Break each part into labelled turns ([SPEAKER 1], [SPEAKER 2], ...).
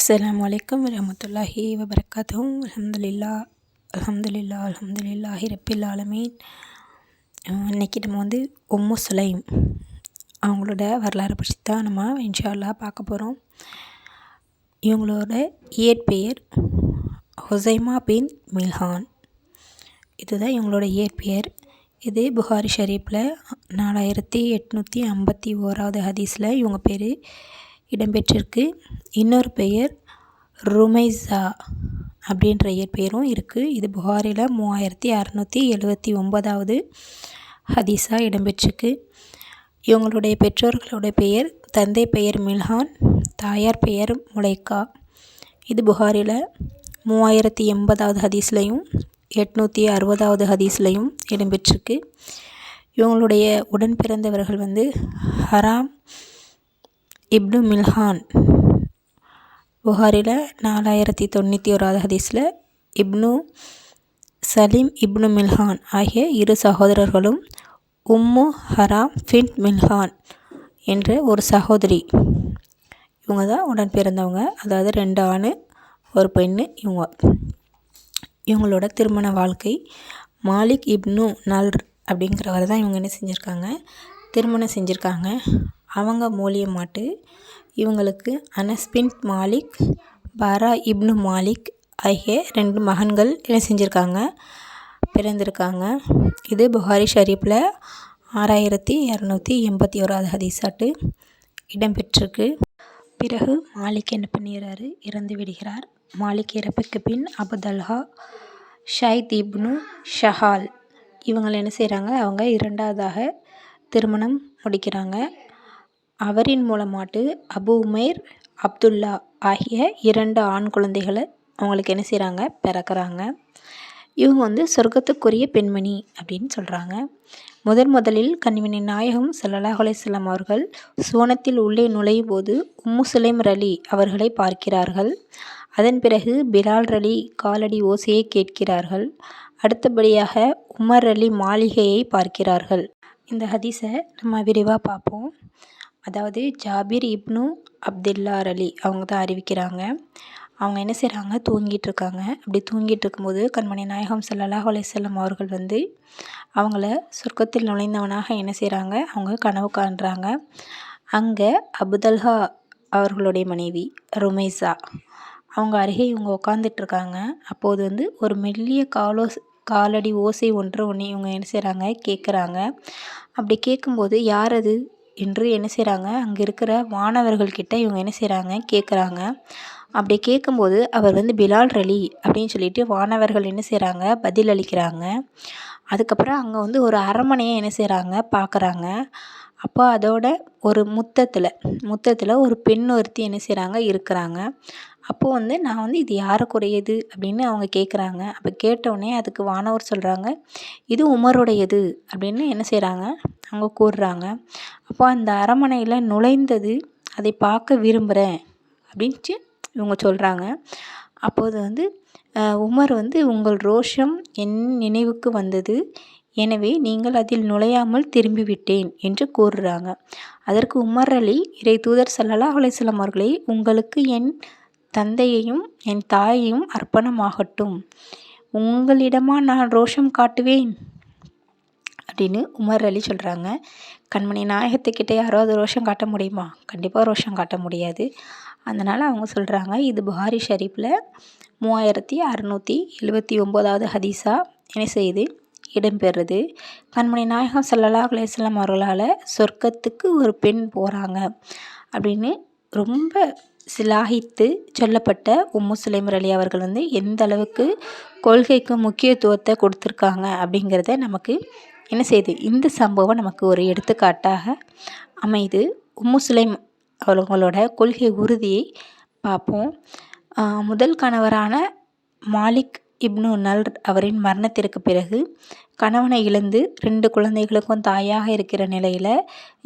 [SPEAKER 1] அஸ்லாம் வலைக்கம் வரமத்துல்லாஹி வபரகாத்தும் அலமதுல்லா அலமதுல்லா அலமதுல்லாஹி ரப்பில் ஆலமீன் இன்றைக்கி நம்ம வந்து உம்மு சுலைம். அவங்களோட வரலாறு பற்றி தான் நம்ம இன்ஷால்லா பார்க்க போகிறோம் இவங்களோட இயற்பெயர் ஹுசைமா பின் மில்ஹான். இதுதான் இவங்களோட இயற்பெயர். இது புகாரி ஷரீஃபில் நாலாயிரத்தி எட்நூற்றி ஐம்பத்தி ஓராவது ஹதீஸில் இவங்க பேர் இடம்பெற்றிருக்கு. இன்னொரு பெயர் ருமைஸா அப்படின்ற இயற்பெயரும் இருக்குது இது புகாரில் மூவாயிரத்தி அறநூற்றி எழுபத்தி ஒன்பதாவது ஹதீஸாக இடம்பெற்றிருக்கு. இவங்களுடைய பெற்றோர்களுடைய பெயர் தந்தை பெயர் மில்ஹான் தாயார் பெயர் முலைக்கா. இது புகாரில் மூவாயிரத்தி எண்பதாவது ஹதீஸ்லையும் எட்நூற்றி அறுபதாவது ஹதீஸ்லையும் இடம்பெற்றிருக்கு. இவங்களுடைய உடன் பிறந்தவர்கள் வந்து ஹராம் இப்னு மில்ஹான். புகாரில் நாலாயிரத்தி தொண்ணூற்றி ஓராவது ஹதீஸில் இப்னு சலீம் இப்னு மில்ஹான் ஆகிய இரு சகோதரர்களும் உம்மு ஹராம் ஃபின் மில்ஹான் என்ற ஒரு சகோதரி. இவங்க தான் உடன் பிறந்தவங்க அதாவது ரெண்டு ஆண் ஒரு பெண்ணு இவங்க. இவங்களோட திருமண வாழ்க்கை மாலிக் இப்னு நல் அப்படிங்கிறவர் தான் இவங்க என்ன செஞ்சுருக்காங்க? திருமணம் செஞ்சுருக்காங்க. அவங்க மூலியமாட்டு இவங்களுக்கு அனஸ்பின் மாலிக் பாரா இப்னு மாலிக் ஆகிய ரெண்டு மகன்கள் என்ன செஞ்சுருக்காங்க? பிறந்திருக்காங்க. இது புகாரி ஷரீஃபில் ஆறாயிரத்தி இரநூத்தி எண்பத்தி ஓராவது ஹதீஸாட்டு இடம்பெற்றிருக்கு. பிறகு மாலிக் என்ன பண்ணிடுறாரு இறந்து விடுகிறார். மாலிக் இறப்புக்கு பின் அபுதல்ஹா ஷைத் இப்னு ஷஹால் இவங்களை என்ன செய்கிறாங்க அவங்க இரண்டாவதாக திருமணம் முடிக்கிறாங்க. அவரின் மூலமாட்டு அபு உமேர் அப்துல்லா ஆகிய இரண்டு ஆண் குழந்தைகளை அவங்களுக்கு என்ன செய்கிறாங்க பிறக்கிறாங்க. இவங்க வந்து சொர்க்கத்துக்குரிய பெண்மணி அப்படின்னு சொல்கிறாங்க முதன் முதலில் கண்மணி நாயகம் சல்லல்லாஹ் அலையம் அவர்கள் சோனத்தில் உள்ளே நுழையும் போது உம்மு சுலைம் ரலி அவர்களை பார்க்கிறார்கள். அதன் பிறகு பிலால் ரலி காலடி ஓசையை கேட்கிறார்கள். அடுத்தபடியாக உமர் அலி மாளிகையை பார்க்கிறார்கள். இந்த ஹதீஸை நம்ம விரிவாக பார்ப்போம். அதாவது ஜாபிர் இப்னு அப்துல்லார் அலி அவங்க தான் அறிவிக்கிறாங்க. அவங்க என்ன செய்கிறாங்க தூங்கிட்டுருக்காங்க அப்படி தூங்கிட்டு இருக்கும்போது கண்மணி நாயகம் சல்லாஹ் அலிசல்லம் அவர்கள் வந்து அவங்கள சொர்க்கத்தில் நுழைந்தவனாக என்ன செய்கிறாங்க அவங்க கனவு காண்றாங்க. அங்கே அபுதல்ஹா அவர்களுடைய மனைவி ருமேசா அவங்க அருகே இவங்க உட்காந்துட்ருக்காங்க அப்போது வந்து ஒரு மெல்லிய காலோ காலடி ஓசை ஒன்று ஒன்று இவங்க என்ன செய்கிறாங்க கேட்குறாங்க அப்படி கேட்கும்போது யார் அது? என்று என்ன செய்கிறாங்க அங்கே இருக்கிற மாணவர்கள்கிட்ட இவங்க என்ன செய்கிறாங்க கேட்குறாங்க அப்படி கேட்கும்போது அவர் வந்து பிலால் ரலி அப்படின்னு சொல்லிட்டு வானவர்கள் என்ன செய்கிறாங்க பதில் அளிக்கிறாங்க. அதுக்கப்புறம் அங்கே வந்து ஒரு அரண்மனையை என்ன செய்கிறாங்க பார்க்குறாங்க அப்போ அதோட ஒரு முத்தத்தில் முத்தத்தில் ஒரு பெண் ஒருத்தி என்ன செய்கிறாங்க இருக்கிறாங்க. அப்போது வந்து நான் வந்து இது யாருக்குரியது? அப்படின்னு அவங்க கேட்குறாங்க அப்போ கேட்டவுடனே அதுக்கு வானவர் சொல்கிறாங்க இது உமருடையது. அப்படின்னு என்ன செய்கிறாங்க அவங்க கூறுறாங்க அப்போ அந்த அரமனையில் நுழைந்தது அதை பார்க்க விரும்புகிறேன் அப்படின்ட்டு இவங்க சொல்கிறாங்க அப்போது வந்து உமர் வந்து உங்கள் ரோஷம் என் நினைவுக்கு வந்தது. எனவே நீங்கள் அதில் நுழையாமல் திரும்பிவிட்டேன் என்று கூறுறாங்க. அதற்கு உமர் அலி இறை தூதர் சல்லல்லா அலிஸ்லாம் அவர்களே உங்களுக்கு என் தந்தையையும் என் தாயையும் அர்ப்பணமாகட்டும். உங்களிடமா நான் ரோஷம் காட்டுவேன். அப்படின்னு உமர் அலி சொல்கிறாங்க கண்மணி நாயகத்துக்கிட்டே யாராவது ரோஷம் காட்ட முடியுமா? கண்டிப்பாக ரோஷம் காட்ட முடியாது. அதனால் அவங்க சொல்கிறாங்க இது புகாரி ஷரீஃபில் மூவாயிரத்தி அறநூற்றி எழுபத்தி ஒம்போதாவது ஹதீஸா என்ன செய்யுது இடம்பெறுது. கண்மணி நாயகம் சல்லல்லா அலேஸ்லாம் அவர்களால் சொர்க்கத்துக்கு ஒரு பெண் போகிறாங்க அப்படின்னு ரொம்ப சிலாகித்து சொல்லப்பட்ட உம்மு சுலைமர் அலி அவர்கள் வந்து எந்த அளவுக்கு கொள்கைக்கு முக்கியத்துவத்தை கொடுத்துருக்காங்க அப்படிங்கிறத நமக்கு என்ன செய்யுது இந்த சம்பவம் நமக்கு ஒரு எடுத்துக்காட்டாக அமைது. உம்மு சுலைம் அவங்களோட கொள்கை உறுதியை பார்ப்போம். முதல் கணவரான மாலிக் இப்னு நல் அவரின் மரணத்திற்கு பிறகு கணவனை இழந்து ரெண்டு குழந்தைகளுக்கும் தாயாக இருக்கிற நிலையில்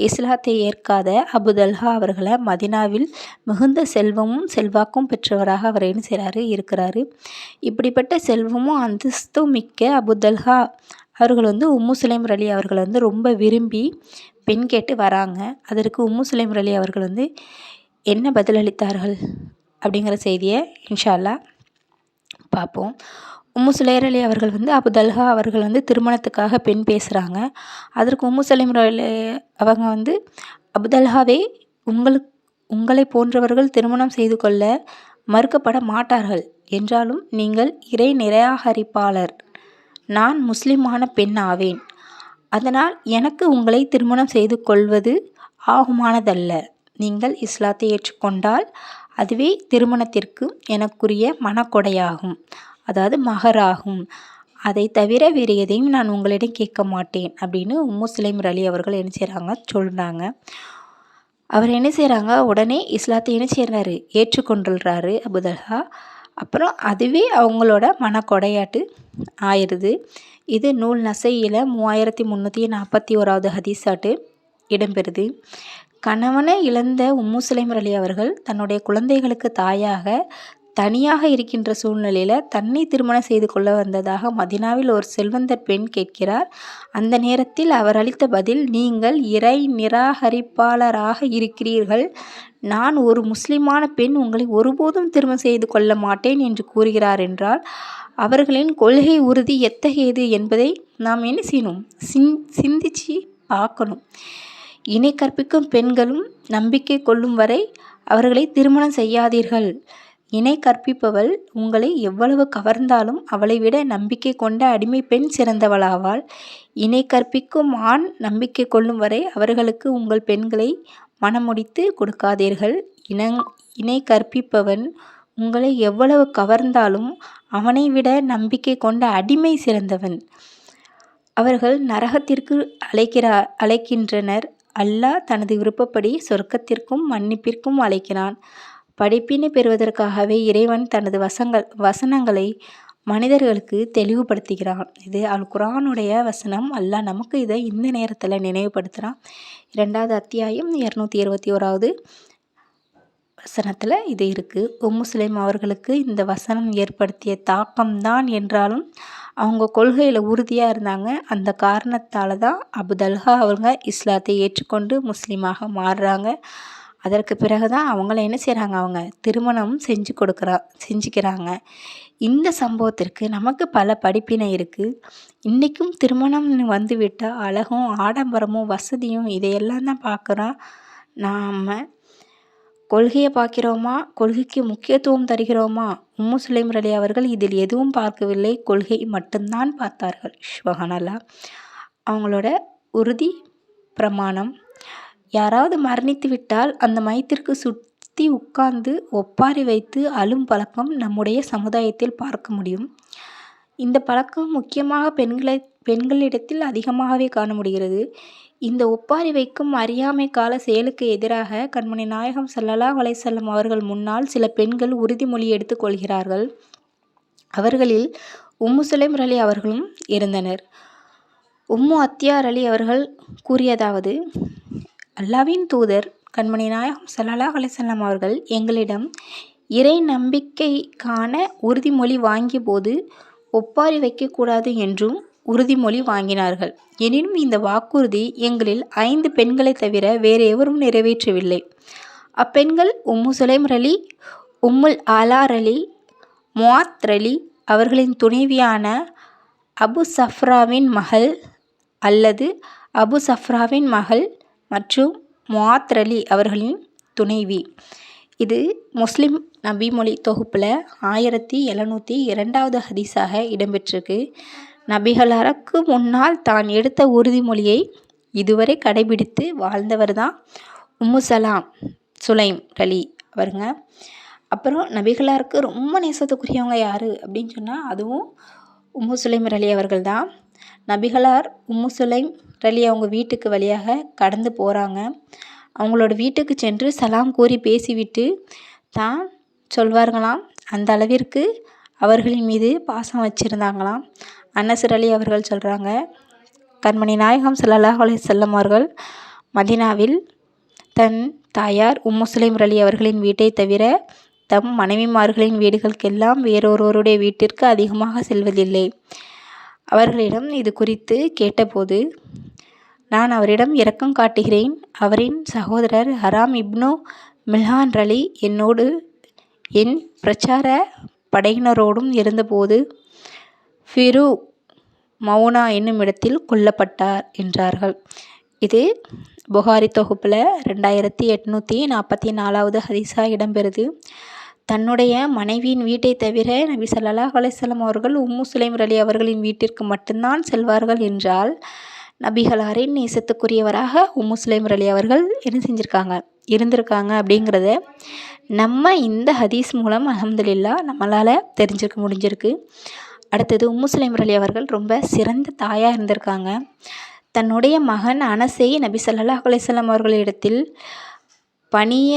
[SPEAKER 1] இஸ்லாத்தை ஏற்காத அபுதல்ஹா அவர்களை மதினாவில் மிகுந்த செல்வமும் செல்வாக்கும் பெற்றவராக அவர் என்ன செய்கிறாரு இருக்கிறாரு. இப்படிப்பட்ட செல்வமும் அந்தஸ்தும் மிக்க அபுதல்ஹா அவர்கள் வந்து உம்மு சுலைம் அலி அவர்கள் வந்து ரொம்ப விரும்பி பெண் கேட்டு வராங்க. அதற்கு உம்மு சுலைம் அலி அவர்கள் வந்து என்ன பதிலளித்தார்கள் அப்படிங்கிற செய்தியை இன்ஷால்லா பார்ப்போம். உம்மு சுலேர் அலி அவர்கள் வந்து அபு தல்ஹா அவர்கள் வந்து திருமணத்துக்காக பெண் பேசுகிறாங்க அதற்கு உம்மு சலீம் அலி அவங்க வந்து அபுதல்ஹாவே உங்களுக்கு உங்களை போன்றவர்கள் திருமணம் செய்து கொள்ள மறுக்கப்பட மாட்டார்கள். என்றாலும் நீங்கள் இறை நிராகரிப்பாளர். நான் முஸ்லிமான பெண் ஆவேன். அதனால் எனக்கு உங்களை திருமணம் செய்து கொள்வது ஆகுமானதல்ல. நீங்கள் இஸ்லாத்தை ஏற்றுக்கொண்டால் அதுவே திருமணத்திற்கு எனக்குரிய மனக்கொடையாகும். அதாவது மகராகும். அதை தவிர வேறு எதையும் நான் உங்களிடம் கேட்க மாட்டேன் அப்படின்னு உம்மு சுலைம் அலி அவர்கள் என்ன செய்கிறாங்க சொல்கிறாங்க அவர் என்ன செய்கிறாங்க உடனே இஸ்லாத்தை என்ன செய்கிறாரு ஏற்றுக்கொண்டுறாரு அபுதல்ஹா அப்புறம் அதுவே அவங்களோட மனக்கொடையாட்டு ஆயிடுது. இது நூல் நசையில் மூவாயிரத்தி முந்நூற்றி நாற்பத்தி ஓராவது ஹதீஸாட்டு இடம்பெறுது. கணவனை இழந்த உம்மு சுலைம் அலி அவர்கள் தன்னுடைய குழந்தைகளுக்கு தாயாக தனியாக இருக்கின்ற சூழ்நிலையில் தன்னை திருமணம் செய்து கொள்ள வந்ததாக மதினாவில் ஒரு செல்வந்தர் பெண் கேட்கிறார். அந்த நேரத்தில் அவர் அளித்த பதில் நீங்கள் இறை நிராகரிப்பாளராக இருக்கிறீர்கள். நான் ஒரு முஸ்லிமான பெண் உங்களை ஒருபோதும் திருமணம் செய்து கொள்ள மாட்டேன் என்று கூறுகிறார் என்றால் அவர்களின் கொள்கை உறுதி எத்தகையது என்பதை நாம் என்ன செய்யணும்? சிந் சிந்திச்சு பார்க்கணும். இணை கற்பிக்கும் பெண்களும் நம்பிக்கை கொள்ளும் வரை அவர்களை திருமணம் செய்யாதீர்கள். இணை கற்பிப்பவள் உங்களை எவ்வளவு கவர்ந்தாலும் அவளை விட நம்பிக்கை கொண்ட அடிமை பெண் சிறந்தவளாவாள். இணை கற்பிக்கும் ஆண் நம்பிக்கை கொள்ளும் வரை அவர்களுக்கு உங்கள் பெண்களை மனமுடித்து கொடுக்காதீர்கள். இனங் இணை கற்பிப்பவன் உங்களை எவ்வளவு கவர்ந்தாலும் அவனை விட நம்பிக்கை கொண்ட அடிமை சிறந்தவன். அவர்கள் நரகத்திற்கு அழைக்கிறா அழைக்கின்றனர். அல்லாஹ் தனது விருப்பப்படி சொர்க்கத்திற்கும் மன்னிப்பிற்கும் அழைக்கிறான். படிப்பினை பெறுவதற்காகவே இறைவன் தனது வசங்கள் வசனங்களை மனிதர்களுக்கு தெளிவுபடுத்துகிறான். இது அல் குரானுடைய வசனம். அல்ல நமக்கு இதை இந்த நேரத்தில் நினைவுபடுத்துகிறான் இரண்டாவது அத்தியாயம் இரநூத்தி இருபத்தி ஓராவது வசனத்தில் இது இருக்குது உம்முஸ்லிம் அவர்களுக்கு இந்த வசனம் ஏற்படுத்திய தாக்கம்தான் என்றாலும் அவங்க கொள்கையில் உறுதியாக இருந்தாங்க. அந்த காரணத்தால் தான் அபுதல்ஹா அவங்க இஸ்லாத்தை ஏற்றுக்கொண்டு முஸ்லீமாக மாறுறாங்க. அதற்கு பிறகு தான் அவங்கள என்ன செய்கிறாங்க அவங்க திருமணம் செஞ்சு கொடுக்குறா செஞ்சுக்கிறாங்க. இந்த சம்பவத்திற்கு நமக்கு பல படிப்பினை இருக்குது இன்றைக்கும் திருமணம் வந்துவிட்டால் அழகும் ஆடம்பரமும் வசதியும் இதையெல்லாம் தான் பார்க்குறோம். நாம் கொள்கையை பார்க்கிறோமா? கொள்கைக்கு முக்கியத்துவம் தருகிறோமா? உம்மு சுலைம் அலி அவர்கள் இதில் எதுவும் பார்க்கவில்லை. கொள்கை மட்டும்தான் பார்த்தார்கள். ஷுவஹானல்லா அவங்களோட உறுதி பிரமாணம். யாராவது மரணித்து விட்டால் அந்த மையத்திற்கு சுற்றி உட்கார்ந்து ஒப்பாரி வைத்து அழும் பழக்கம் நம்முடைய சமுதாயத்தில் பார்க்க முடியும். இந்த பழக்கம் முக்கியமாக பெண்களை பெண்களிடத்தில் அதிகமாகவே காண முடிகிறது இந்த ஒப்பாரி வைக்கும் அறியாமை கால செயலுக்கு எதிராக கண்மணி நாயகம் சல்லல்லா வலைசல்லம் அவர்கள் முன்னால் சில பெண்கள் உறுதிமொழி எடுத்துக்கொள்கிறார்கள் அவர்களில் உம்மு சுலைம் அலி அவர்களும் இருந்தனர். உம்மு அத்தியார் அலி அவர்கள் கூறியதாவது அல்லாவின் தூதர் கண்மணி நாயகம் சல்லாஹ் அலிசல்லாம் அவர்கள் எங்களிடம் இறை நம்பிக்கைக்கான உறுதிமொழி வாங்கிய போது ஒப்பாரி வைக்கக்கூடாது என்றும் உறுதிமொழி வாங்கினார்கள். எனினும் இந்த வாக்குறுதி எங்களில் ஐந்து பெண்களை தவிர வேறு எவரும் நிறைவேற்றவில்லை. அப்பெண்கள் உம்மு சுலைம் அலி உம்முல் ஆலார் அலி முவாத் அலி அவர்களின் துணைவியான அபு சஃப்ராவின் மகள் அல்லது அபு சஃப்ராவின் மகள் மற்றும் முவாத் அலி அவர்களின் துணைவி. இது முஸ்லிம் நபிமொழி தொகுப்பில் ஆயிரத்தி எழுநூற்றி இரண்டாவது ஹதீஸாக இடம்பெற்றிருக்கு. நபிகளாருக்கு முன்னால் தான் எடுத்த உறுதிமொழியை இதுவரை கடைபிடித்து வாழ்ந்தவர் தான் உம்மு சலாம் சுலைம் அலி அவருங்க. அப்புறம் நபிகளாருக்கு ரொம்ப நேசத்துக்குரியவங்க யார் அப்படின்னு சொன்னால் அதுவும் உம்மு சுலைம் அலி அவர்கள் தான் நபிகளார் உம்மு சுலைம் ரலி அவங்க வீட்டுக்கு வழியாக கடந்து போகிறாங்க அவங்களோட வீட்டுக்கு சென்று சலாம் கூறி பேசிவிட்டு தான் சொல்வார்களாம் அந்த அளவிற்கு அவர்களின் மீது பாசம் வச்சுருந்தாங்களாம். அன்னசர் அலி அவர்கள் சொல்கிறாங்க கண்மணி நாயகம் சல்லாஹ் அலி செல்லம் அவர்கள் மதினாவில் தன் தாயார் உம்முஸ்லிம் அலி அவர்களின் வீட்டை தவிர தம் மனைவிமார்களின் வீடுகளுக்கெல்லாம் வேறொருவருடைய வீட்டிற்கு அதிகமாக செல்வதில்லை. அவர்களிடம் இது குறித்து கேட்டபோது நான் அவரிடம் இரக்கம் காட்டுகிறேன். அவரின் சகோதரர் ஹராம் இப்னு மில்ஹான் ரலி என்னோடு என் பிரச்சார படையினரோடும் இருந்தபோது ஃபிரு மௌனா என்னும் இடத்தில் கொல்லப்பட்டார் என்றார்கள். இது புகாரி தொகுப்பில் ரெண்டாயிரத்தி எட்நூற்றி நாற்பத்தி நாலாவது ஹதீஸாக இடம்பெறுது. தன்னுடைய மனைவியின் வீட்டை தவிர நபி சல்லாஹ் அலைஹி அவர்கள் உம்மு சுலைம் அலி அவர்களின் வீட்டிற்கு மட்டும்தான் செல்வார்கள் என்றால் நபிகளாரின் நேசத்துக்குரியவராக உம்மு அலி அவர்கள் என்ன செஞ்சுருக்காங்க? இருந்திருக்காங்க அப்படிங்கிறத நம்ம இந்த ஹதீஸ் மூலம் அலமதுல்லா நம்மளால் தெரிஞ்சிருக்க முடிஞ்சிருக்கு. அடுத்தது உம்மு அலி அவர்கள் ரொம்ப சிறந்த தாயாக இருந்திருக்காங்க. தன்னுடைய மகன் அனசை நபி ஸல்லல்லாஹு அலைஹி அவர்களிடத்தில் பணிய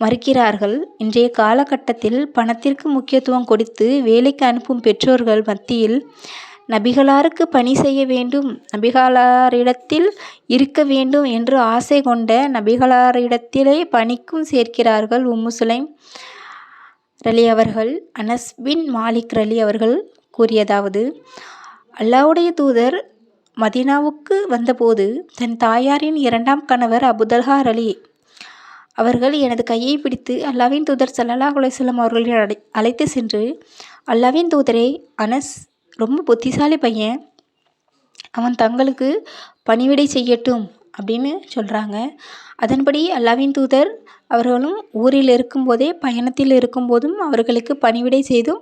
[SPEAKER 1] மறுக்கிறார்கள். இன்றைய காலகட்டத்தில் பணத்திற்கு முக்கியத்துவம் கொடுத்து வேலைக்கு அனுப்பும் பெற்றோர்கள் மத்தியில் நபிகளாருக்கு பணி செய்ய வேண்டும் நபிகளாரிடத்தில் இருக்க வேண்டும் என்று ஆசை கொண்ட நபிகளாரிடத்திலே பணிக்கும் சேர்க்கிறார்கள் உம்மு சுலைம் ரலி அவர்கள் அனஸ் பின் மாலிக் ரலி அவர்கள் கூறியதாவது அல்லாவுடைய தூதர் மதீனாவுக்கு வந்தபோது தன் தாயாரின் இரண்டாம் கணவர் அபுதல்ஹா அலி அவர்கள் எனது கையை பிடித்து அல்லாவின் தூதர் சல்லல்லா குலேசல்லம் அவர்களை அழை அழைத்து சென்று அல்லாவின் தூதரே அனஸ் ரொம்ப புத்திசாலி பையன். அவன் தங்களுக்கு பணிவிடை செய்யட்டும் அப்படின்னு சொல்கிறாங்க அதன்படி அல்லாவின் தூதர் அவர்களும் ஊரில் இருக்கும்போதே பயணத்தில் இருக்கும்போதும் அவர்களுக்கு பணிவிடை செய்தும்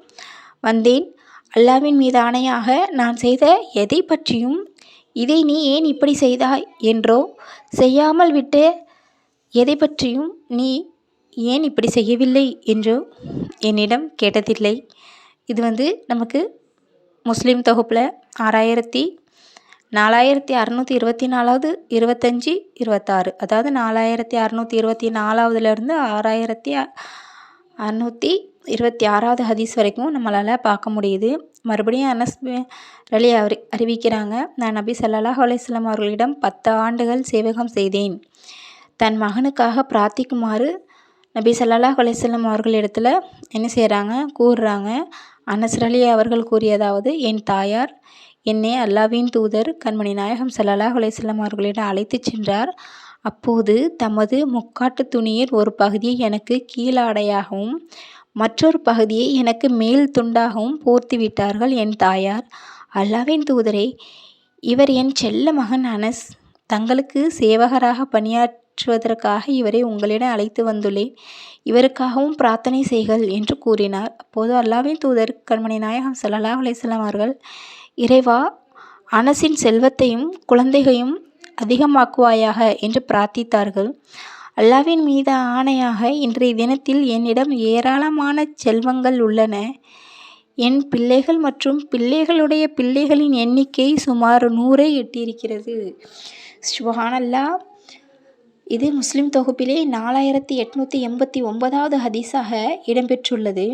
[SPEAKER 1] வந்தேன். அல்லாவின் மீது ஆணையாக நான் செய்த எதை பற்றியும் இதை நீ ஏன் இப்படி செய்தாய் என்றோ செய்யாமல் விட்ட எதை பற்றியும் நீ ஏன் இப்படி செய்யவில்லை? என்றோ என்னிடம் கேட்டதில்லை. இது வந்து நமக்கு முஸ்லீம் தொகுப்பில் ஆறாயிரத்தி நாலாயிரத்தி அறநூற்றி இருபத்தி நாலாவது இருபத்தஞ்சி இருபத்தாறு அதாவது நாலாயிரத்தி அறநூற்றி இருபத்தி நாலாவதுலேருந்து ஆறாயிரத்தி அறநூற்றி இருபத்தி ஆறாவது ஹதீஸ் வரைக்கும் நம்மளால் பார்க்க முடியுது. மறுபடியும் அனஸ் ரலி அறி அறிவிக்கிறாங்க நான் நபி சல்லாஹ் அலையம் அவர்களிடம் பத்து ஆண்டுகள் சேவகம் செய்தேன். தன் மகனுக்காக பிரார்த்திக்குமாறு நபி சல்லாஹ் அலையம் அவர்கள் அவர்களிடத்தில் என்ன செய்கிறாங்க கூறுறாங்க அனஸ்ரலி அவர்கள் கூறியதாவது என் தாயார் என்னை அல்லாவின் தூதர் கண்மணி நாயகம் சல்லாஹ் அலைஹி அவர்களிடம் அழைத்துச் சென்றார். அப்போது தமது முக்காட்டு துணியின் ஒரு பகுதியை எனக்கு கீழாடையாகவும் மற்றொரு பகுதியை எனக்கு மேல் துண்டாகவும் போர்த்தி விட்டார்கள் என் தாயார். அல்லாவின் தூதரே இவர் என் செல்ல மகன் அனஸ். தங்களுக்கு சேவகராக பணியாற்றுவதற்காக இவரை உங்களிடம் அழைத்து வந்துள்ளேன். இவருக்காகவும் பிரார்த்தனை செய்கள் என்று கூறினார். அப்போது அல்லாவின் தூதர் கண்மணி நாயகம் சல்லா அலிஸ்லாம் அவர்கள் இறைவா அனசின் செல்வத்தையும் குழந்தைகளையும் அதிகமாக்குவாயாக என்று பிரார்த்தித்தார்கள். அல்லாவின் மீது ஆணையாக இன்றைய தினத்தில் என்னிடம் ஏராளமான செல்வங்கள் உள்ளன. என் பிள்ளைகள் மற்றும் பிள்ளைகளுடைய பிள்ளைகளின் எண்ணிக்கை சுமார் நூறை எட்டியிருக்கிறது. சுபஹானல்லா இது முஸ்லிம் தொகுப்பிலே நாலாயிரத்தி எட்நூற்றி எண்பத்தி ஒன்பதாவது ஹதீஸாக இடம்பெற்றுள்ளது.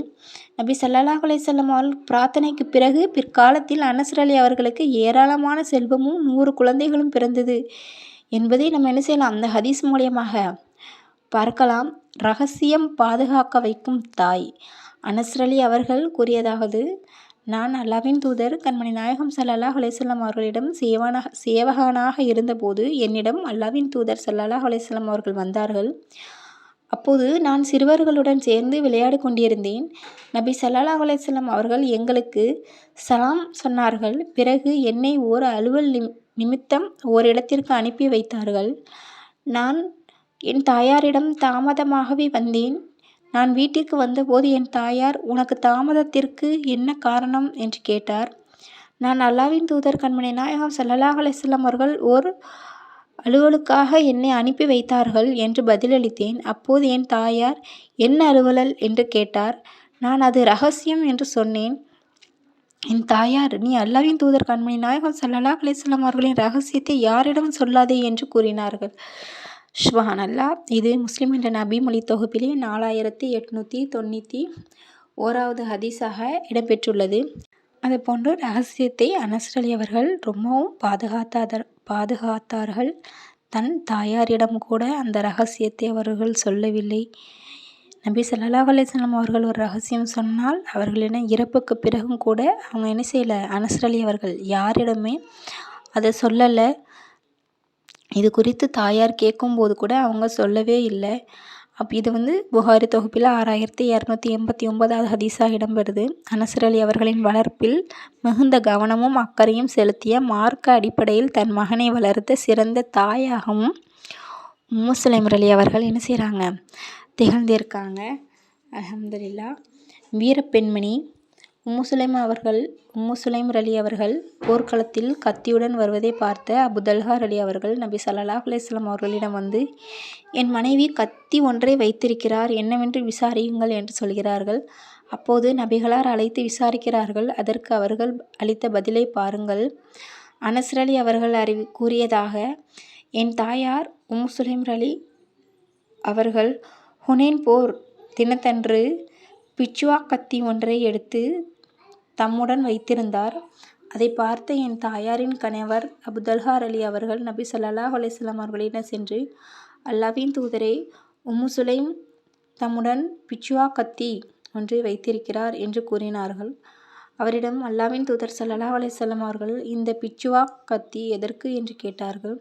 [SPEAKER 1] நபி ஸல்லல்லாஹு அலைஹி அவர்கள் பிரார்த்தனைக்கு பிறகு பிற்காலத்தில் அனசர் அலி அவர்களுக்கு ஏராளமான செல்வமும் நூறு குழந்தைகளும் பிறந்தது என்பதை நம்ம என்ன செய்யலாம்? அந்த ஹதீஸ் மூலியமாக பார்க்கலாம். ரகசியம் பாதுகாக்க வைக்கும் தாய் அனஸ்ரலி அவர்கள் கூறியதாவது நான் அல்லாவின் தூதர் கண்மணி நாயகம் சல்லாஹ் அலைசல்லாம் அவர்களிடம் சேவனாக சேவகனாக இருந்தபோது என்னிடம் அல்லாவின் தூதர் சல்லாஹ் அலைசல்லாம் அவர்கள் வந்தார்கள். அப்போது நான் சிறுவர்களுடன் சேர்ந்து விளையாடி கொண்டிருந்தேன். நபி சல்லாஹ் அலைசல்லாம் அவர்கள் எங்களுக்கு சலாம் சொன்னார்கள். பிறகு என்னை ஓர் அலுவல் நிமித்தம் ஓரிடத்திற்கு அனுப்பி வைத்தார்கள். நான் என் தாயாரிடம் தாமதமாகவே வந்தேன். நான் வீட்டிற்கு வந்தபோது என் தாயார் உனக்கு தாமதத்திற்கு என்ன காரணம்? என்று கேட்டார். நான் அல்லாவின் தூதர் கண்மணி நாயகம் ஸல்லல்லாஹு அலிஸ்லாம் அவர்கள் ஓர் அலுவலுக்காக என்னை அனுப்பி வைத்தார்கள் என்று பதிலளித்தேன். அப்போது என் தாயார் என்ன அலுவலல்? என்று கேட்டார். நான் அது ரகசியம் என்று சொன்னேன். என் தாயார் நீ அல்லாவின் தூதர் கண்மணி நாயகம் ஸல்லல்லாஹு அலிஸ்லாம் அவர்களின் ரகசியத்தை யாரிடம் சொல்லாதே? என்று கூறினார்கள். சுபஹான் அல்லா இது முஸ்லிம் என்ற நபி மொழி தொகுப்பிலே நாலாயிரத்தி எட்நூற்றி தொண்ணூற்றி ஓராவது ஹதீஸாக இடம்பெற்றுள்ளது. அதுபோன்று ரகசியத்தை அனஸ் அவர்கள் ரொம்பவும் பாதுகாத்தாதர் பாதுகாத்தார்கள். தன் தாயாரிடம் கூட அந்த ரகசியத்தை அவர்கள் சொல்லவில்லை. நபி சல்லா அலிஸ்லாம் அவர்கள் ஒரு ரகசியம் சொன்னால் அவர்களிடம் இறப்புக்கு பிறகும் கூட அவங்க என்ன செய்யலை? அனஸ் அவர்கள் யாரிடமே அதை சொல்லலை. இது குறித்து தாயார் கேட்கும்போது கூட அவங்க சொல்லவே இல்லை. அப் இது வந்து புகாரி தொகுப்பில் ஆறாயிரத்தி இரநூத்தி எண்பத்தி ஒன்பதாவது ஹதீஸாக இடம்பெறுது. அனசர் அலி அவர்களின் வளர்ப்பில் மிகுந்த கவனமும் அக்கறையும் செலுத்திய மார்க்க அடிப்படையில் தன் மகனை வளர்த்த சிறந்த தாயாகவும் முஸ்லிமர் அலி அவர்கள் என்ன செய்கிறாங்க திகழ்ந்திருக்காங்க. அஹமதுல்லா வீரப்பெண்மணி முஸ்லிம் அவர்கள் உம்மு சுலைம் அலி அவர்கள் போர்க்களத்தில் கத்தியுடன் வருவதை பார்த்த அபுதல்ஹார் அலி அவர்கள் நபி சல்லாஹ் அலிஸ்லாம் அவர்களிடம் வந்து என் மனைவி கத்தி ஒன்றை வைத்திருக்கிறார் என்னவென்று விசாரியுங்கள் என்று சொல்கிறார்கள். அப்போது நபிகளார் அழைத்து விசாரிக்கிறார்கள். அதற்கு அவர்கள் அளித்த பதிலை பாருங்கள். அனஸ்ரலி அலி அவர்கள் அறிவி கூறியதாக என் தாயார் உம்மு சுலைம் அலி அவர்கள் ஹுனேன் போர் தினத்தன்று பிச்சுவா கத்தி ஒன்றை எடுத்து தம்முடன் வைத்திருந்தார். அதை பார்த்த என் தாயாரின் கணவர் அபுதல்ஹார் அலி அவர்கள் நபி ஸல்லல்லாஹு அலைஹி அவர்களிடம் சென்று அல்லாவின் தூதரே உம்மு சுலைம் தம்முடன் பிச்சுவா கத்தி ஒன்றை வைத்திருக்கிறார் என்று கூறினார்கள். அவரிடம் அல்லாவின் தூதர் ஸல்லல்லாஹு அலைஹி அவர்கள் இந்த பிச்சுவா கத்தி எதற்கு? என்று கேட்டார்கள்.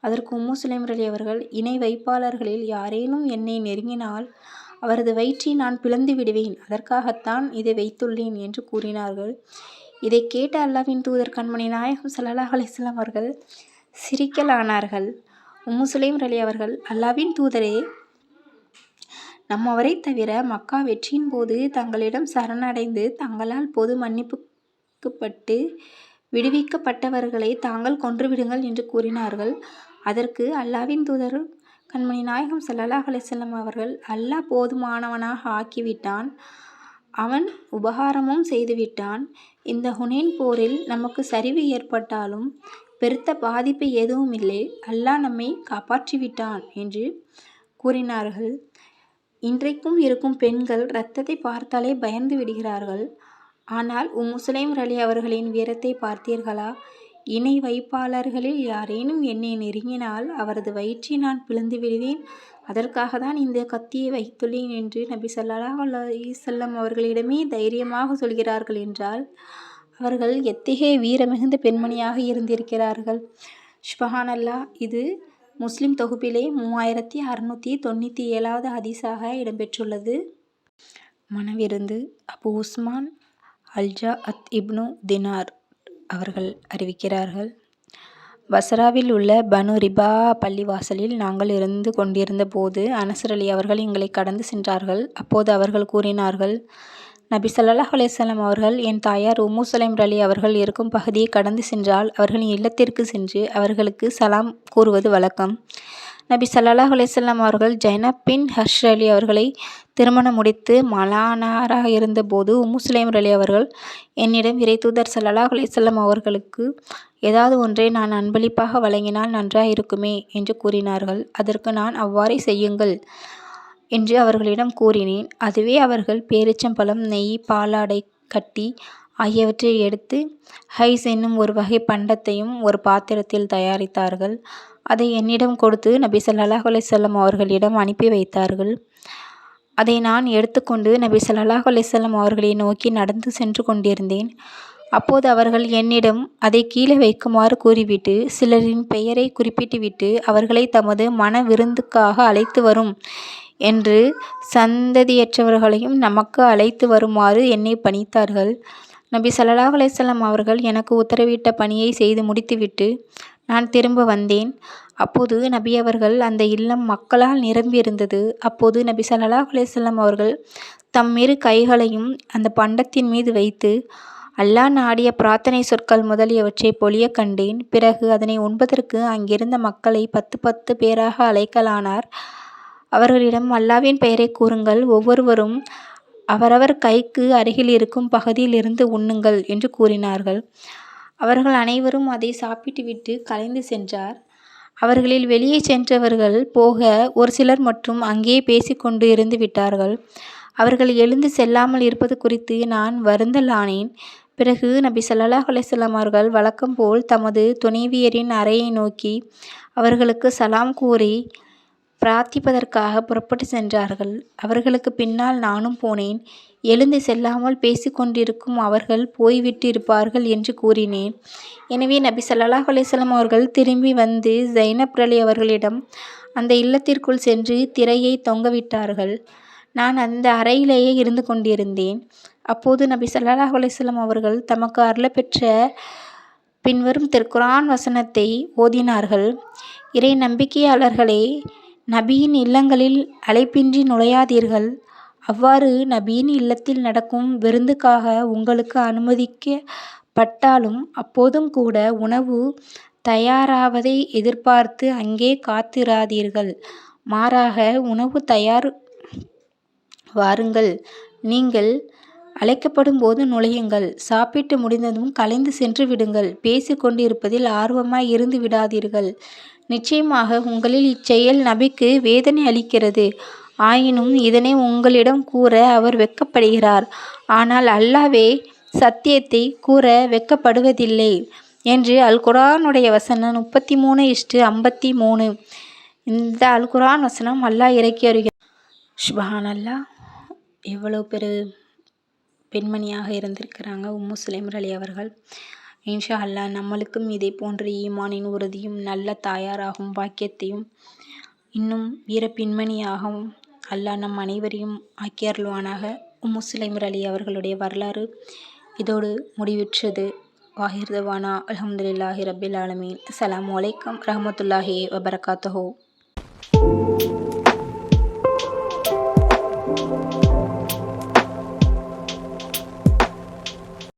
[SPEAKER 1] அதற்கு உம்மு சுலைம் அலி அவர்கள் இணை வைப்பாளர்களில் யாரேனும் என்னை நெருங்கினால் அவரது வயிற்றை நான் பிளந்து விடுவேன். அதற்காகத்தான் இதை வைத்துள்ளேன் என்று கூறினார்கள். இதை கேட்ட அல்லாவின் தூதர் கண்மணி நாயகம் சல்லாஹ் அலிஸ்லாம் அவர்கள் சிரிக்கலானார்கள். உம்மு சுலைம் அலி அவர்கள் அல்லாவின் தூதரே நம்மவரை தவிர மக்கா வெற்றியின் போது தங்களிடம் சரணடைந்து தங்களால் பொது மன்னிப்புக்கப்பட்டு விடுவிக்கப்பட்டவர்களை தாங்கள் கொன்றுவிடுங்கள் என்று கூறினார்கள். அதற்கு அல்லாவின் தூதர் கண்மணி நாயகம் ஸல்லல்லாஹு அலிசல்லம் அவர்கள் அல்லாஹ் போதுமானவனாக ஆக்கிவிட்டான். அவன் உபகாரமும் செய்துவிட்டான். இந்த ஹுனேன் போரில் நமக்கு சரிவு ஏற்பட்டாலும் பெருத்த பாதிப்பு எதுவும் இல்லை அல்லாஹ் நம்மை காப்பாற்றிவிட்டான் என்று கூறினார்கள். இன்றைக்கும் இருக்கும் பெண்கள் இரத்தத்தை பார்த்தாலே பயந்து விடுகிறார்கள். ஆனால் உ சுலைம் அலி அவர்களின் வீரத்தை பார்த்தீர்களா? இணை வைப்பாளர்களில் யாரேனும் என்னை நெருங்கினால் அவரது வயிற்றை நான் பிளந்து விடுவேன். அதற்காக தான் இந்த கத்தியை வைத்துள்ளேன் என்று நபி ஸல்லல்லாஹு அல்லாஹல்லம் அவர்களிடமே தைரியமாக சொல்கிறார்கள் என்றால் அவர்கள் எத்தகைய வீரமிகுந்த பெண்மணியாக இருந்திருக்கிறார்கள்? சுபஹானல்லாஹ் இது முஸ்லிம் தொகுப்பிலே மூவாயிரத்தி அறுநூற்றி தொண்ணூற்றி ஏழாவது ஹதீஸாக இடம்பெற்றுள்ளது. மனவிருந்து அபு உஸ்மான் அல்ஜா அத் இப்னு தினார். அவர்கள் அறிவிக்கிறார்கள். பஸ்ராவில் உள்ள பனு ரிபா பள்ளிவாசலில் நாங்கள் இருந்து கொண்டிருந்த போது அனசர் அலி அவர்கள் எங்களை கடந்து சென்றார்கள். அப்போது அவர்கள் கூறினார்கள் நபி சல்லாஹ் அலைஹி அவர்கள் என் தாயார் உம்மு சலைம் அலி அவர்கள் இருக்கும் பகுதியை கடந்து சென்றால் அவர்களின் இல்லத்திற்கு சென்று அவர்களுக்கு சலாம் கூறுவது வழக்கம். நபி சல்லாஹ் அலைஹி அவர்கள் ஜைனப் பின் ஹர்ஷ் அலி அவர்களை திருமணம் முடித்து மலானாராக இருந்தபோது உம்மு சுலைம் அலி அவர்கள் என்னிடம் இறைத்தூதர் சல்லாஹ் அலைஹி அவர்களுக்கு ஏதாவது ஒன்றை நான் அன்பளிப்பாக வழங்கினால் நன்றாக இருக்குமே என்று கூறினார்கள். அதற்கு நான் அவ்வாறே செய்யுங்கள் என்று அவர்களிடம் கூறினேன். அதுவே அவர்கள் பேரிச்சம்பழம் நெய் பாலாடை கட்டி ஆகியவற்றை எடுத்து ஹைஸ் என்னும் ஒரு வகை பண்டத்தையும் ஒரு பாத்திரத்தில் தயாரித்தார்கள். அதை என்னிடம் கொடுத்து நபி சல்லாஹ் அலைஹி அவர்களிடம் அனுப்பி வைத்தார்கள். அதை நான் எடுத்துக்கொண்டு நபி சல்லாஹ் அலைஹி அவர்களை நோக்கி நடந்து சென்று கொண்டிருந்தேன். அப்போது அவர்கள் என்னிடம் அதை கீழே வைக்குமாறு கூறிவிட்டு சிலரின் பெயரை குறிப்பிட்டுவிட்டு அவர்களை தமது மன விருந்துக்காக அழைத்து வரும் என்று சந்ததியற்றவர்களையும் நமக்கு அழைத்து வருமாறு என்னை பணித்தார்கள். நபி சல்லாஹ் அலைஹி அவர்கள் எனக்கு உத்தரவிட்ட பணியை செய்து முடித்துவிட்டு நான் திரும்ப வந்தேன். அப்போது நபி அவர்கள் அந்த இல்லம் மக்களால் நிரம்பியிருந்தது. அப்போது நபி சல்லாஹ் அலைஹி அவர்கள் தம் இரு கைகளையும் அந்த பண்டத்தின் மீது வைத்து அல்லாஹ் நாடிய பிரார்த்தனை சொற்கள் முதலியவற்றை பொழியக் கண்டேன். பிறகு அதனை உண்பதற்கு அங்கிருந்த மக்களை பத்து பத்து பேராக அழைக்கலானார். அவர்களிடம் அல்லாவின் பெயரை கூறுங்கள். ஒவ்வொருவரும் அவரவர் கைக்கு அருகில் இருக்கும் பகுதியிலிருந்து உண்ணுங்கள் என்று கூறினார்கள். அவர்கள் அனைவரும் அதை சாப்பிட்டுவிட்டு கலைந்து சென்றார். அவர்களில் வெளியே சென்றவர்கள் போக ஒரு சிலர் மட்டும் அங்கேயே பேசிக்கொண்டு இருந்து விட்டார்கள். அவர்கள் எழுந்து செல்லாமல் இருப்பது குறித்து நான் வருந்தலானேன். பிறகு நபி சல்லாஹ் அலைஹி அவர்கள் வழக்கம் போல் தமது துணைவியரின் அறையை நோக்கி அவர்களுக்கு சலாம் கூறி பிரார்த்திப்பதற்காக புறப்பட்டு சென்றார்கள். அவர்களுக்கு பின்னால் நானும் போனேன். எழுந்து செல்லாமல் பேசிக்கொண்டிருக்கும் அவர்கள் போய்விட்டு இருப்பார்கள் என்று கூறினேன். எனவே நபி ஸல்லல்லாஹு அலைஹி அவர்கள் திரும்பி வந்து ஜைனப் அவர்களிடம் அந்த இல்லத்திற்குள் சென்று திரையை தொங்கவிட்டார்கள். நான் அந்த அறையிலேயே இருந்து கொண்டிருந்தேன். அப்போது நபி ஸல்லல்லாஹு அலைஹி அவர்கள் தமக்கு அருளப்பெற்ற பின்வரும் திருக்குரான் வசனத்தை ஓதினார்கள். இறை நம்பிக்கையாளர்களே நபியின் இல்லங்களில் அழைப்பின்றி நுழையாதீர்கள். அவ்வாறு நபியின் இல்லத்தில் நடக்கும் விருந்துக்காக உங்களுக்கு அனுமதிக்கப்பட்டாலும் அப்போதும் கூட உணவு தயாராவதை எதிர்பார்த்து அங்கே காத்திராதீர்கள். மாறாக உணவு தயார் வாருங்கள். நீங்கள் அழைக்கப்படும் போது நுழையுங்கள். சாப்பிட்டு முடிந்ததும் கலைந்து சென்று விடுங்கள். பேசிக்கொண்டிருப்பதில் ஆர்வமாய் இருந்து விடாதீர்கள். நிச்சயமாக உங்களில் இச்செயல் நபிக்கு வேதனை அளிக்கிறது. ஆயினும் இதனை உங்களிடம் கூற அவர் வெட்கப்படுகிறார் ஆனால் அல்லாவே சத்தியத்தை கூற வெட்கப்படுவதில்லை என்று அல்குரானுடைய வசனம் முப்பத்தி மூணு இஷ்டு ஐம்பத்தி மூணு இந்த அல்குரான் வசனம் அல்லாஹ் இறக்கி வருகிறார் ஷுபஹான் அல்லாஹ் எவ்வளோ பெரு பெண்மணியாக இருந்திருக்கிறாங்க. உம்மு சுலைம் அலி அவர்கள். இன்ஷா அல்லாஹ் நம்மளுக்கும் இதே போன்ற ஈமானின் உறுதியும் நல்ல தாயாராகும் பாக்கியத்தையும் இன்னும் வீர அல்லாஹ் நம் அனைவரையும் ஆக்கியருள்வானாக. அருள்வானாக அலி அவர்களுடைய வரலாறு இதோடு முடிவுற்றது. வாஹிர் தவானா ரபில் ஆலமீன். அலாம் வலைக்கம் ரஹமத்துல்லாஹி வபரகாத்துஹு.